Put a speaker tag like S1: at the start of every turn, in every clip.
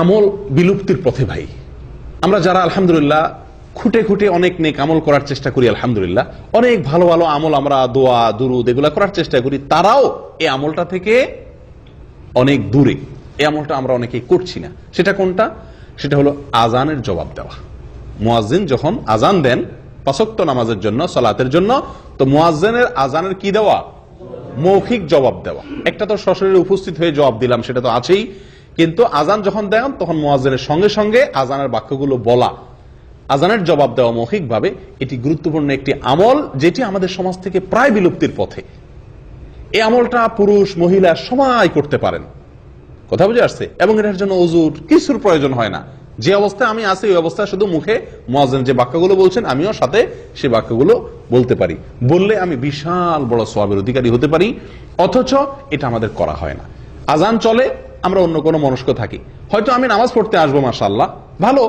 S1: আমল বিলুপ্তির পথে ভাই। আমরা যারা আলহামদুলিল্লাহ খুঁটে খুঁটে অনেক নেক আমল করার চেষ্টা করি, আলহামদুলিল্লাহ, অনেক ভালো ভালো আমল আমরা দোয়া, দুরুদ এগুলা করার চেষ্টা করি, তারাও এই আমলটা থেকে অনেক দূরে। এই আমলটা আমরা অনেকেই করছি না। সেটা কোনটা? সেটা হলো আজানের জবাব দেওয়া। মুয়াজ্জিন যখন আজান দেন পাশক্ত নামাজের জন্য, সালাতের জন্য, তো মুয়াজ্জিনের আজানের কি দেওয়া? মৌখিক জবাব দেওয়া। একটা তো সশরীরে উপস্থিত হয়ে জবাব দিলাম, সেটা তো আছেই। কিন্তু আজান যখন দেন, তখন মুয়াজ্জিনের সঙ্গে সঙ্গে আজানের বাক্যগুলো বলা। আজানের জবাব দেওয়া মৌখিকভাবে এটি গুরুত্বপূর্ণ একটি আমল যেটি আমাদের সমাজ থেকে প্রায় বিলুপ্তির পথে। এই আমলটা পুরুষ, মহিলা সবাই করতে পারেন। কথা বুঝে আসছে? এবং এটার জন্য অজুর কিছুর প্রয়োজন হয় না। যে অবস্থায় আমি আছি, ওই অবস্থায় শুধু মুখে মহাজন যে বাক্যগুলো বলছেন, আমিও সাথে সে বাক্যগুলো বলতে পারি। বললে আমি বিশাল বড় সবাবের অধিকারী হতে পারি, অথচ এটা আমাদের করা হয় না। আজান চলে আমরা অন্য কোনো মনস্ক থাকি। হয়তো আমি নামাজ পড়তে আসব মাসাল্লাহ ভালো,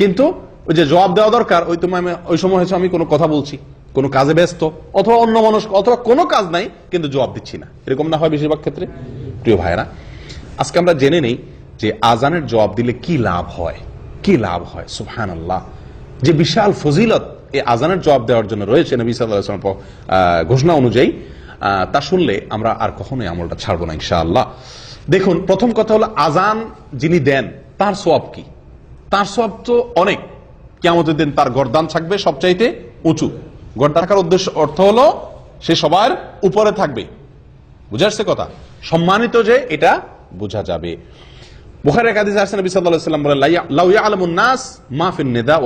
S1: কিন্তু ওই যে জবাব দেওয়া দরকার, ওই তোমায় ওই সময় হয়তো আমি কোনো কথা বলছি, কোনো কাজে ব্যস্ত, অথবা অন্য মনস্ক, অথবা কোনো কাজ নাই, কিন্তু জবাব দিচ্ছি না। এরকম না হয় বেশিরভাগ ক্ষেত্রে? প্রিয় ভাইরা আজকে আমরা জেনে নেই যে আজানের জবাব দিলে কি লাভ হয়। কি লাভ হয়? সুহান আল্লাহ যে বিশাল ফজিলত এই আজানের জবাব দেওয়ার জন্য রয়েছে নবী সাল্লাহ ঘোষণা অনুযায়ী তা শুনলে আমরা আর কখনোই আমলটা ছাড়বো না, ইনশাআল্লাহ। দেখুন, প্রথম কথা হলো আজান যিনি দেন, তার সোয়াব কি? তার সোয়াব তো অনেক। কেমতের দিন তার গরদান থাকবে সবচাইতে উঁচু। গরদান থাকার উদ্দেশ্য অর্থ হলো, সে সবার উপরে থাকবে। বুঝে আসছে কথা? সম্মানিত যে এটা বোঝা যাবে। বুখারী এক হাদিসে আসছে, নবী সাল্লাল্লাহু আলাইহি লাউ ইয়ালামুন নাস মা ফিন নিদা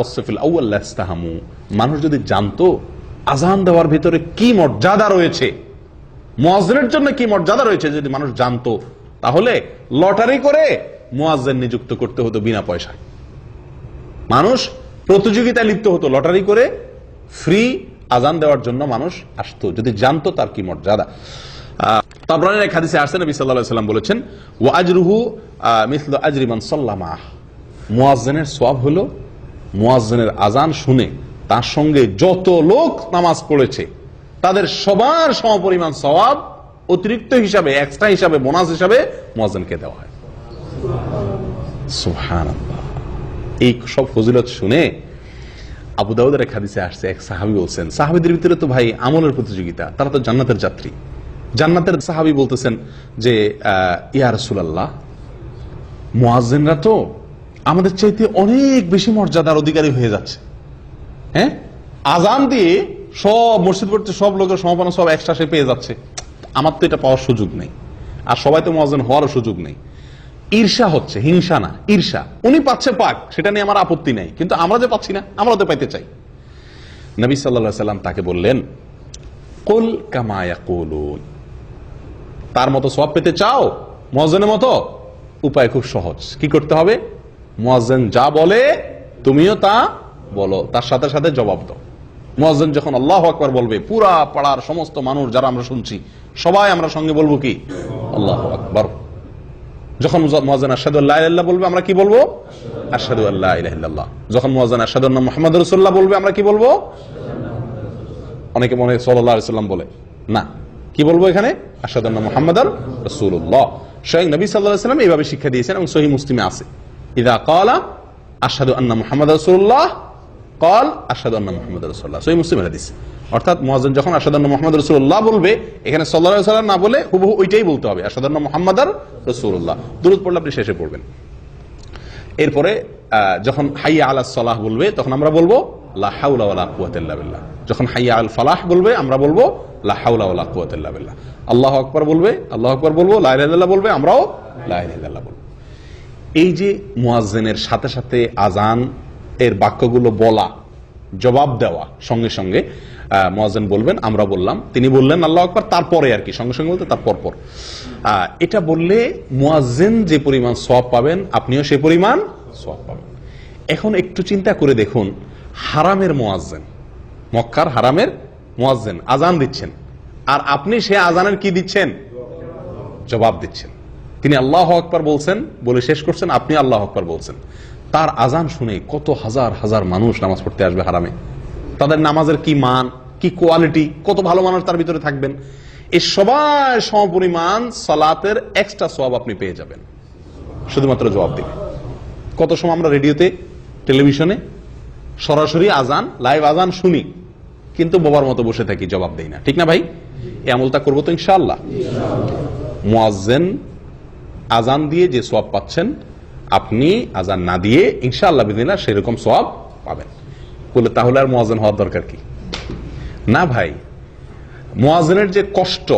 S1: লাস্তাহামু মানুষ যদি জানতো আজান দেওয়ার ভিতরে কি মর্যাদা রয়েছে, মুয়াজ্জিনের জন্য কি মর্যাদা রয়েছে, যদি মানুষ জানতো তাহলে লটারি করে মুয়াজ্জিন নিযুক্ত করতে হতো বিনা পয়সায়। মানুষ প্রতিযোগিতায় লিপ্ত হতো লটারি করে ফ্রি আজান দেওয়ার জন্য মানুষ আসতো। যদি জানতো তার কি মর্যাদা। সওয়াব হলো, মুয়াজ্জিনের আজান শুনে তার সঙ্গে যত লোক নামাজ পড়েছে, তাদের সবার সমপরিমাণ সওয়াব অতিরিক্ত হিসাবে এক্সট্রা হিসাবে বোনাস হিসাবে মুয়াজ্জিনকে দেওয়া হয়। সুবহানাল্লাহ। এই সব ফজিলত শুনে আবু দাউদের এক হাদিসে আসছে, এক সাহাবি বলছেন, সাহাবিদের ভিতরে তো ভাই আমলের প্রতিযোগিতা, তারা তো জান্নাতের যাত্রী। জান্নাতের সাহাবি বলতেছেন যে ইয়া রাসূলুল্লাহ, মুয়াজ্জিনরা তো আমাদের চাইতে অনেক বেশি মর্যাদার অধিকারী হয়ে যাচ্ছে। হ্যাঁ? আজান দিয়ে সব মসজিদ পড়তে সব লোকের সমাপনা সব একসাথে পেয়ে যাচ্ছে। আমার তো এটা পাওয়ার সুযোগ নেই। আর সবাই তো মহাজন হওয়ারও সুযোগ নেই। ঈর্ষা হচ্ছে, হিংসা না, ঈর্ষা। উনি পাচ্ছে পাক, সেটা নিয়ে আমার আপত্তি নেই, কিন্তু আমরা যে পাচ্ছি না, আমরা তো পাইতে চাই। নবী সাল্লা সাল্লাম তাকে বললেন, কুল কামায়া কুলুন তার মতো সব পেতে চাও? মহাজনের মতো? উপায় খুব সহজ। কি করতে হবে? মহাজন যা বলে, তুমিও তা বলো। তার সাথে সাথে জবাব দাও। মহাজন যখন আল্লাহ আকবার বলবে, পুরা পাড়ার সমস্ত মানুষ যারা আমরা শুনছি, সবাই আমরা সঙ্গে বলব কি? আল্লাহ আকবর। যখন মহাজান আসাদু আল্লাহ বলবে, আমরা কি বলব? আসাদু আল্লাহ ইল্লাহ যখন মহাজান আসাদু মোহাম্মদ রসুল্লাহ বলবে, আমরা কি বলব? অনেকে মনে হয় সাল্লাম বলে। না। কি বলব এখানে? আসাদুল্লাহ মোহাম্মদ রসুল্লাহ স্বয়ং নবী সাল্লাহ এইভাবে শিক্ষা দিয়েছেন এবং সহি মুসলিমে আছে। ইদা কলা আসাদু আন্না মোহাম্মদ রসুল্লাহ কল আসাদু মোহাম্মদ রসুল্লাহ সহি মুসলিম হাদিস। অর্থাৎ মহাজন যখন আসাদুল্লাহ মোহাম্মদ রসুল্লাহ বলবে, এখানে সাল্লাহ সাল্লাম না বলে হুবহু ওইটাই বলতে হবে আসাদুল্লাহ মোহাম্মদ রসুল্লাহ দূরত পড়লে আপনি শেষে পড়বেন। এরপরে যখন হাইয়া আলা সলাহ বলবে, তখন আমরা বলব, লা হাউলা ওয়ালা কুওয়াতা ইল্লা বিল্লাহ। যখন হাইয়া আল ফালাহ বলবে, আমরা বলব, লা হাউলা ওয়ালা কুওয়াতা ইল্লা বিল্লাহ। আল্লাহু আকবার বলবে, আল্লাহ আকবার বলব, লা ইলাহা বলবে, আমরাও লা ইলাহা ইল্লাল্লাহ বলব। এই যে মুয়াজ্জিনের সাথে সাথে আজান এর বাক্যগুলো বলা জবাব দেওয়া সঙ্গে সঙ্গে আহ, বলবেন আমরা বললাম। তিনি বললেন আল্লাহ আকবার তারপরে আর কি সঙ্গে সঙ্গে বলতে তার পর পর এটা বললে মুয়াজ্জিন যে পরিমাণ সওয়াব পাবেন আপনিও সে পরিমাণ সওয়াব পাবেন। এখন একটু চিন্তা করে দেখুন হারামের মুয়াজ্জিন মক্কার হারামের মুয়াজ্জিন আজান দিচ্ছেন আর আপনি সে আজানের কি দিচ্ছেন? জবাব দিচ্ছেন। তিনি আল্লাহ আকবার বলছেন বলে শেষ করছেন আপনি আল্লাহ আকবার বলছেন। তার আজান শুনে কত হাজার হাজার মানুষ নামাজ পড়তে আসবে হারামে। তাদের নামাজের কি মান, কি কোয়ালিটি কত ভালো মানুষ তার ভিতরে থাকবেন? এই সবাই সমপরিমাণ সালাতের এক্সট্রা সওয়াব আপনি পেয়ে যাবেন। শুধুমাত্র জবাব দিবেন কত সময় আমরা রেডিওতে, টেলিভিশনে সরাসরি আজান লাইভ আজান শুনি, কিন্তু বোবার মতো বসে থাকি, জবাব দেই না। ঠিক না ভাই? এই আমলটা করব তো ইনশাল্লাহ মুয়াজ্জেন আজান দিয়ে যে সওয়াব পাচ্ছেন আপনি আজান না দিয়ে ইনশাআল্লাহ বিদিনা সেরকম সব পাবেন। বলে তাহলে আর মুয়াজ্জেন হওয়ার দরকার কি? না ভাই, মুয়াজ্জেনের যে কষ্ট,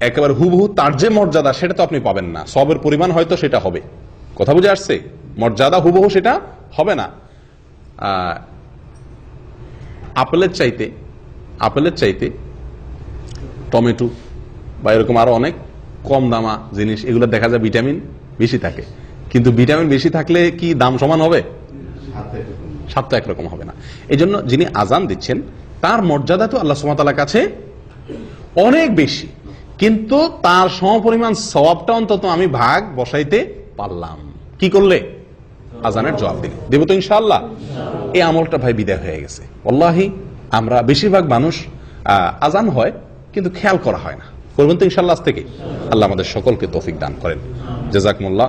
S1: একেবারে হুবহু তার যে মর্যাদা, সেটা তো আপনি পাবেন না। সবের পরিমাণ হয়তো সেটা হবে। কথা বুঝে আসছে? মর্যাদা হুবহু সেটা হবে না। আপেলের চাইতে আপেলের চাইতে টমেটো বা এরকম আরও অনেক কম দামা জিনিস, এগুলো দেখা যায় ভিটামিন বেশি থাকে। কিন্তু ভিটামিন বেশি থাকলে কি দাম সমান হবে? স্বাদ তো একরকম হবে না। এই জন্য যিনি আজান দিচ্ছেন তার মর্যাদা তো আল্লাহ সুমাতালার কাছে অনেক বেশি। কিন্তু তার সমপরিমাণ সবাবটা অন্তত আমি ভাগ বসাইতে পারলাম। কি করলে? আজানের জবাব দিলে। দেব তো ইনশাল্লাহ এই আমলটা ভাই বিদায় হয়ে গেছে। ওল্লাহি আমরা বেশিরভাগ মানুষ আহ, আজান হয় কিন্তু খেয়াল করা হয় না। করবেন তো ইনশাল্লাহ আজ থেকে। আল্লাহ আমাদের সকলকে তৌফিক দান করেন। জাজাকমুল্লাহ